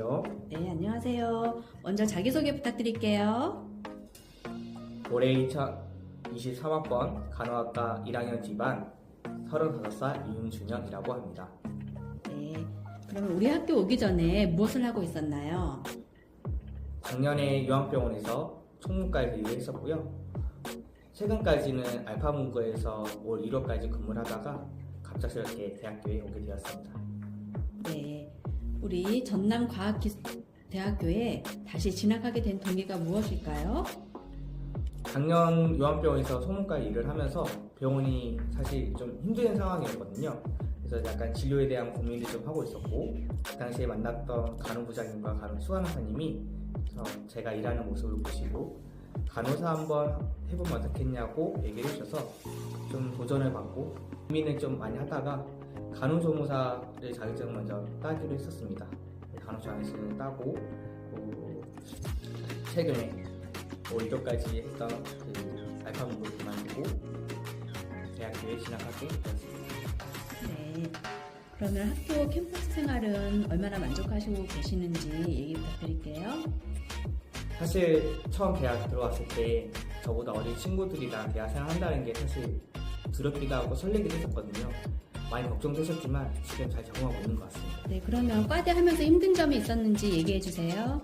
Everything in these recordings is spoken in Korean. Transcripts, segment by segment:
안녕하세요. 먼저 자기소개 부탁드릴게요. 올해 2023학번 간호학과 1학년 D반 35살 이윤준영이라고 합니다. 네. 그러면 우리 학교 오기 전에 무엇을 하고 있었나요? 작년에 요한병원에서 총무과에서 일을 했었고요. 최근까지는 알파문고에서 올 1월까지 근무를 하다가 갑작스럽게 대학교에 오게 되었습니다. 네. 우리 전남과학대학교에 다시 진학하게 된 동기가 무엇일까요? 작년 요한병원에서 소문과에 일을 하면서 병원이 사실 좀 힘든 상황이었거든요. 그래서 약간 진료에 대한 고민을 좀 하고 있었고 그 당시에 만났던 간호부장님과 간호 수간호사님이 어, 제가 일하는 모습을 보시고 간호사 한번 해보면 어떻겠냐고 얘기를 해주셔서 좀 도전을 받고 고민을 좀 많이 하다가 간호조무사를 자격증을 먼저 따기로 했었습니다. 간호사 안에서는 따고 어, 최근에 올 1월까지 했던 그 알파문고를 그만두고 대학교에 진학하게 되었습니다. 네. 그러면 학교 캠퍼스 생활은 얼마나 만족하시고 계시는지 얘기 부탁드릴게요. 사실 처음 대학 들어왔을 때 저보다 어린 친구들이랑 대학 생활 한다는 게 사실 두렵기도 하고 설레기도 했었거든요. 많이 걱정되셨지만 지금 잘 적응하고 있는 것 같습니다. 네. 그러면 과대 하면서 힘든 점이 있었는지 얘기해 주세요.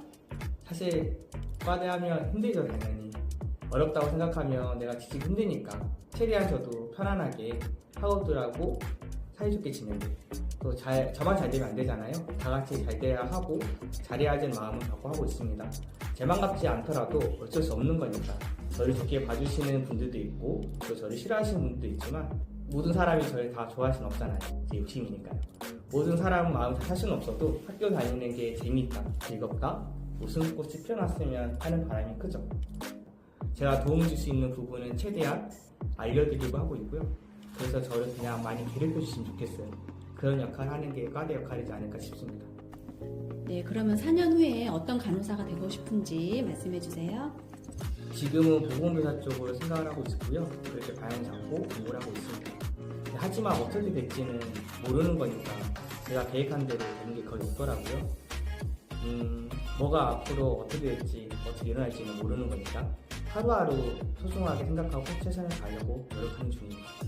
사실 과대하면 힘들죠 당연히 어렵다고 생각하면 내가 지금 힘드니까 최대한 저도 편안하게 학우들하고 사이좋게 지내고 또 잘 저만 잘 되면 안 되잖아요 다 같이 잘 돼야 하고 잘해야지 마음을 갖고 하고 있습니다 제만 같지 않더라도 어쩔 수 없는 거니까 저를 좋게 봐주시는 분들도 있고 또 저를 싫어하시는 분들도 있지만 모든 사람이 저를 다 좋아할 수는 없잖아요 제 욕심이니까요 모든 사람 마음 다살 수는 없어도 학교 다니는 게 재밌다 즐겁다 웃음꽃이 피어났으면 하는 바람이 크죠. 제가 도움을 줄수 있는 부분은 최대한 알려드리고 하고 있고요. 그래서 저를 그냥 많이 괴롭혀 주시면 좋겠어요. 그런 역할을 하는 게 과대 역할이지 않을까 싶습니다. 네. 그러면 4년 후에 어떤 간호사가 되고 싶은지 말씀해 주세요. 지금은 보건교사 쪽으로 생각을 하고 있고요. 그렇게 방향 잡고 공부를 하고 있습니다. 하지만 어떻게 될지는 모르는 거니까 제가 계획한 대로 되는 게 거의 없더라고요. 음, 뭐가 앞으로 어떻게 될지 어떻게 일어날지는 모르는 거니까 하루하루 소중하게 생각하고 최선을 다하려고 노력하는 중입니다.